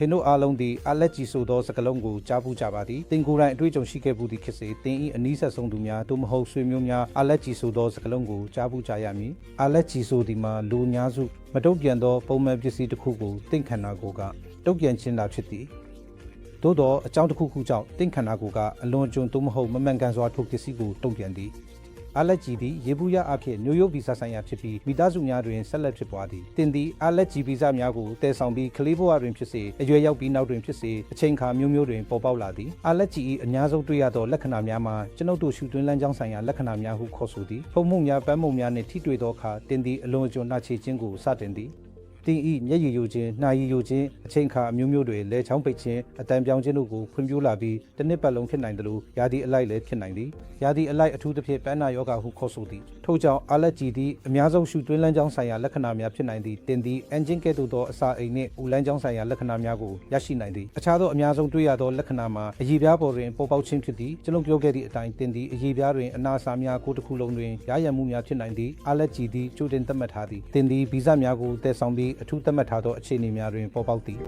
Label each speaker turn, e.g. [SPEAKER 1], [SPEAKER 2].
[SPEAKER 1] ဟင်တို့အားလုံးသည်အလက်ကြီးဆိုသောစကလုံးကိုကြားပူးကြပါသည်တင်ကိုယ်တိုင်အတွေ့အကြုံရှိခဲ့ဘူးသည်ဖြစ်စေတင်ဤအနီးဆက်ဆုံးသူများသို့မဟုတ်ဆွေမျိုးများအလက်ကြီးဆိုသောစကလုံးကိုကြားပူးကြရမည်အလက်ကြီးဆိုသည်မှာလူအများစုမတုံ့ပြန်သောပုံမှန်ပစ္စည်းတစ်ခုကိုတင့်ခန္ဓာကိုယ်ကတုံ့ပြန်ခြင်းသာဖြစ်သည်သို့သောအကြောင်းတစ်ခုခုကြောင့်တင့်ခန္ဓာကိုယ်ကအလွန်ကျွံသို့မဟုတ်မမှန်ကန်စွာထိုပစ္စည်းကိုတုံ့ပြန်သည် အလက်ဂျီသည်ရေဘူးရအဖြစ်မျိုးရိုးဗီဇဆိုင်ရာဖြစ်ပြီးမိသားစုများတွင်ဆက်လက်ဖြစ်ပွားသည်တင်သည်အလက်ဂျီဗီဇများကိုတည်ဆောင်ပြီးကလေးဘဝတွင်ဖြစ်စေအရွယ်ရောက်ပြီးနောက်တွင်ဖြစ်စေအချိန်ခါမျိုးမျိုးတွင်ပေါ်ပေါက်လာသည်အလက်ဂျီ၏အများဆုံးတွေ့ရသောလက္ခဏာများမှာကျွန်ုပ်တို့ရှုသွင်းလမ်းကြောင်းဆိုင်ရာလက္ခဏာများဟုခေါ်ဆိုသည်ဖုံမှုများပန်းမှုများနှင့်ထိတွေ့သောအခါတင်သည်အလွန်အကျွံနှာချေခြင်းကိုစတင်သည် တင်ဤမျက်ရည်ယိုခြင်းနှာရည်ယိုခြင်းအချိန်အခါအမျိုးမျိုးတွေလဲချောင်းပိတ်ခြင်းအတန်ပြောင်းခြင်းတို့ကိုဖွံ့ဖြိုးလာပြီးတစ်နှစ်ပတ်လုံးဖြစ်နိုင်တယ်လို့ယာဒီအလိုက်လည်းဖြစ်နိုင်သည်ယာဒီအလိုက်အထူးသဖြင့်ပန်းနာယောဂဟုခေါ်ဆိုသည်ထို့ကြောင့်အာလက်ဂျီသည်အများဆုံးရှုတွင်းလန်းကြောင်းဆိုင်ရာလက္ခဏာများဖြစ်နိုင်သည်တင်သည်အန်ဂျင်ကဲ့သို့သောအစာအိမ်နှင့်ဦးလန်းကြောင်းဆိုင်ရာလက္ခဏာများကိုရရှိနိုင်သည်အခြားသောအများဆုံးတွေ့ရသောလက္ခဏာမှာအည်ပြားပေါ်တွင်ပေါ်ပေါက်ခြင်းဖြစ်သည်ကျွန်ုပ်ပြောခဲ့သည့်အတိုင်းတင်သည်အည်ပြားတွင်အနာစာများကိုယ်တစ်ခုလုံးတွင်ရရမှုများဖြစ်နိုင်သည်အာလက်ဂျီသည်ကြိုတင်သတ်မှတ်ထားသည်တင်သည်ဗီဇများကိုတည်ဆောင်ပြီးအထူးသတ်မှတ်ထားသောအခြေအနေများတွင်ပေါ်ပေါက်သည်